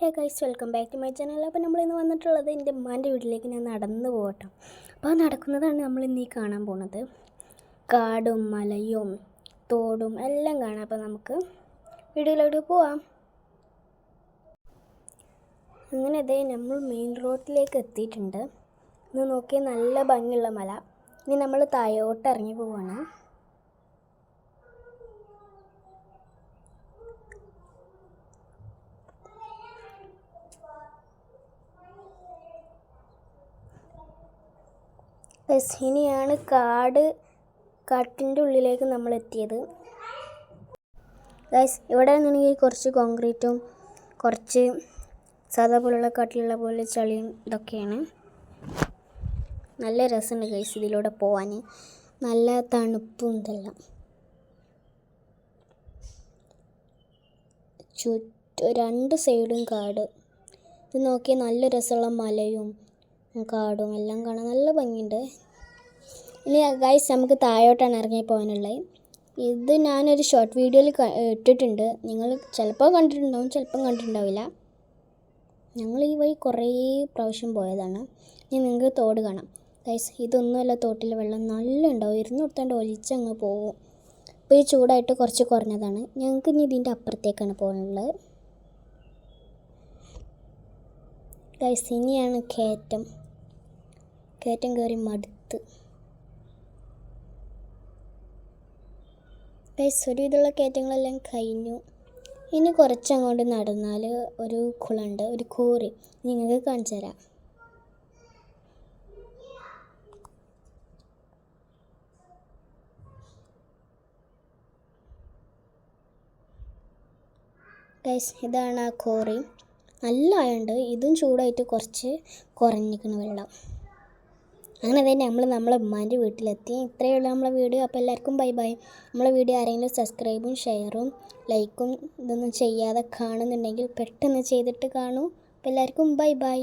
Hey guys welcome back to my channel അപ്പോൾ നമ്മൾ ഇന്ന് വന്നിട്ടുള്ളത് എന്റെ ഉമ്മാന്റെ വീട്ടിലേക്ക് ഞാൻ നടന്നു പോകട്ടെ. അപ്പോൾ നടക്കുന്നതാണ് നമ്മൾ ഇന്ന് ഈ കാണാൻ പോണത്. കാടും മലയും തോടും എല്ലാം കാണാം. അപ്പോൾ നമുക്ക് വീഡിയോയിലോട്ട് പോവാം. അങ്ങനെ അതേ നമ്മൾ മെയിൻ റോഡിലേക്ക് എത്തിയിട്ടുണ്ട്. ഇന്ന് നോക്കിയാൽ നല്ല ഭംഗിയുള്ള മല. ഇനി നമ്മൾ താഴോട്ട് ഇറങ്ങി പോവാണ്. ഇനിയാണ് കാട് കാട്ടിന്റെ ഉള്ളിലേക്ക് നമ്മൾ എത്തിയത് ഗൈസ് ഇവിടെ നിന്നെങ്കിൽ കുറച്ച് കോൺക്രീറ്റും കുറച്ച് സാധാ പോലുള്ള കാട്ടിലുള്ള പോലെ ചളിയും ഇതൊക്കെയാണ്. നല്ല രസമുണ്ട് ഗൈസ് ഇതിലൂടെ പോവാൻ നല്ല തണുപ്പും ഇതെല്ലാം. ചുറ്റും രണ്ട് സൈഡും കാട്. ഇത് നോക്കിയാൽ നല്ല രസമുള്ള മലയും കാടും എല്ലാം കാണാൻ നല്ല ഭംഗിയുണ്ട്. ഇനി ഗൈസ് നമുക്ക് താഴോട്ടാണ് ഇറങ്ങി പോകാനുള്ളത് ഇത് ഞാനൊരു ഷോർട്ട് വീഡിയോയിൽ ഇട്ടിട്ടുണ്ട്. നിങ്ങൾ ചിലപ്പോൾ കണ്ടിട്ടുണ്ടാവും ചിലപ്പം കണ്ടിട്ടുണ്ടാവില്ല. ഞങ്ങൾ ഈ വഴി കുറേ പ്രാവശ്യം പോയതാണ്. ഇനി നിങ്ങൾക്ക് തോട് കാണാം. ഗൈസ് ഇതൊന്നുമല്ല തോട്ടിൽ വെള്ളം നല്ല ഉണ്ടാവും. ഇരുന്ന് കൊടുത്താണ്ട് ഒലിച്ചങ്ങ് പോകും. ഇപ്പോൾ ഈ ചൂടായിട്ട് കുറച്ച് കുറഞ്ഞതാണ്. ഞങ്ങൾക്ക് ഇനി ഇതിന്റെ അപ്പുറത്തേക്കാണ് പോകാനുള്ളത്. ഗൈസ് ഇനിയാണ് കയറ്റം. കയറ്റം കയറി മടുത്ത്. ഗൈസ് ഒരുവിധമുള്ള കയറ്റങ്ങളെല്ലാം കഴിഞ്ഞു. ഇനി കുറച്ചങ്ങോട്ട് നടന്നാൽ ഒരു കുളമുണ്ട് ഒരു കോറി നിങ്ങൾക്ക് കാണിച്ചു തരാം. ഗൈസ് ഇതാണ് ആ കോറി നല്ല ആയുണ്ട് ഇതും ചൂടായിട്ട് കുറച്ച് കുറഞ്ഞിരിക്കുന്ന വെള്ളം. അങ്ങനെ തന്നെ നമ്മൾ നമ്മളെ ഉമ്മാന്റെ വീട്ടിലെത്തി. ഇത്രയേ ഉള്ളൂ നമ്മളെ വീഡിയോ. അപ്പോൾ എല്ലാവർക്കും ബൈ ബൈ. നമ്മളെ വീഡിയോ ആരെങ്കിലും സബ്സ്ക്രൈബും ഷെയറും ലൈക്കും ഇതൊന്നും ചെയ്യാതെ കാണുന്നുണ്ടെങ്കിൽ പെട്ടെന്ന് ചെയ്തിട്ട് കാണൂ. അപ്പോൾ എല്ലാവർക്കും ബൈ ബൈ.